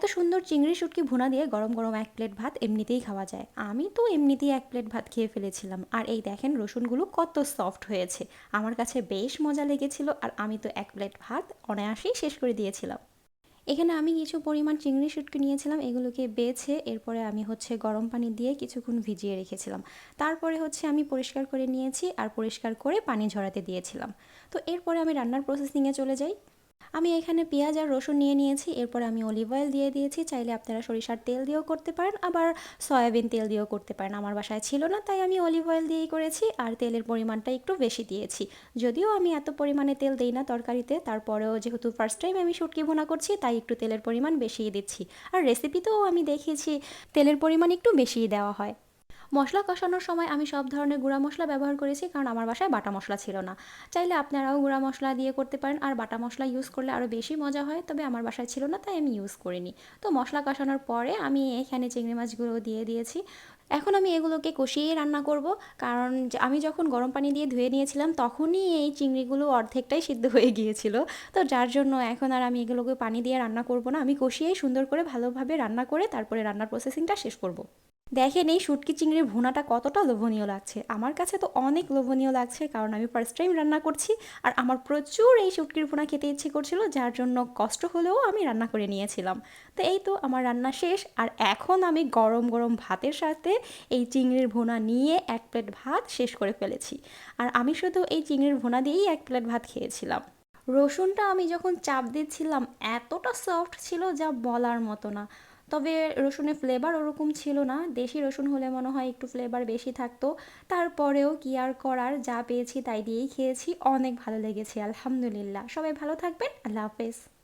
এত সুন্দর চিংড়ি শুটকি ভুনা দিয়ে গরম গরম এক প্লেট ভাত এমনিতেই খাওয়া যায়। আমি তো এমনিতেই এক প্লেট ভাত খেয়ে ফেলেছিলাম। আর এই দেখেন রসুনগুলো কত সফট হয়েছে। আমার কাছে বেশ মজা লেগেছিল আর আমি তো এক প্লেট ভাত অনায়াসেই শেষ করে দিয়েছিলাম। এখানে আমি কিছু পরিমাণ চিংড়ি শুটকি নিয়েছিলাম, এগুলোকে বেছে এরপরে আমি হচ্ছে গরম পানি দিয়ে কিছুক্ষণ ভিজিয়ে রেখেছিলাম। তারপরে হচ্ছে আমি পরিষ্কার করে নিয়েছি আর পরিষ্কার করে পানি ঝরাতে দিয়েছিলাম। তো এরপরে আমি রান্নার প্রসেসিংয়ে চলে যাই। আমি এখানে পেঁয়াজ আর রসুন নিয়ে নিয়েছি, এরপর আমি অলিভ অয়েল দিয়ে দিয়েছি, চাইলে আপনারা সরিষার তেল দিয়েও করতে পারেন, আবার সয়াবিন তেল দিয়েও করতে পারেন। আমার বাসায় ছিল না, তাই আমি অলিভ অয়েল দিয়েই করেছি, আর তেলের পরিমাণটা একটু বেশি দিয়েছি। যদিও আমি এত পরিমাণে তেল দিই না তরকারিতে, তারপরেও যেহেতু ফার্স্ট টাইম আমি শুটকি ভুনা করছি, তাই একটু তেলের পরিমাণ বেশিই দিচ্ছি। আর রেসিপিতেও আমি দেখেছি তেলের পরিমাণ একটু বেশিই দেওয়া হয়। মশলা কষানোর সময় আমি সব ধরনের গুঁড়া মশলা ব্যবহার করেছি, কারণ আমার বাসায় বাটা মশলা ছিল না। চাইলে আপনারাও গুঁড়া মশলা দিয়ে করতে পারেন, আর বাটা মশলা ইউজ করলে আরও বেশি মজা হয়, তবে আমার বাসায় ছিল না, তাই আমি ইউজ করিনি। তো মশলা কষানোর পরে আমি এখানে চিংড়ি মাছগুলো দিয়ে দিয়েছি। এখন আমি এগুলোকে কষিয়ে রান্না করব, কারণ আমি যখন গরম পানি দিয়ে ধুয়ে নিয়েছিলাম, তখনই এই চিংড়িগুলো অর্ধেকটাই সিদ্ধ হয়ে গিয়েছিল। তো যার জন্য এখন আর আমি এগুলোকে পানি দিয়ে রান্না করব না, আমি কষিয়েই সুন্দর করে ভালোভাবে রান্না করে তারপরে রান্নার প্রসেসিংটা শেষ করব। দেখেন এই শুটকি চিংড়ির ভুনাটা কতটা লোভনীয় লাগছে। আমার কাছে তো অনেক লোভনীয় লাগছে, কারণ আমি ফার্স্ট টাইম রান্না করছি আর আমার প্রচুর এই শুটকির ভুনা খেতে ইচ্ছে করছিল, যার জন্য কষ্ট হলেও আমি রান্না করে নিয়েছিলাম। তো এই তো আমার রান্না শেষ, আর এখন আমি গরম গরম ভাতের সাথে এই চিংড়ির ভুনা নিয়ে এক প্লেট ভাত শেষ করে ফেলেছি। আর আমি শুধু এই চিংড়ির ভুনা দিয়েই এক প্লেট ভাত খেয়েছিলাম। রসুনটা আমি যখন চাপ দিচ্ছিলাম, এতটা সফট ছিল যা বলার মতো না। তবে রসুনের ফ্লেভার ওরকম ছিল না। দেশি রসুন হলে মনে হয় একটু ফ্লেভার বেশি থাকতো। তারপরেও কি আর করার? যা পেয়েছি তাই দিয়েই খেয়েছি। অনেক ভালো লেগেছে, আলহামদুলিল্লাহ। সবাই ভালো থাকবেন। আল্লাহ হাফেজ।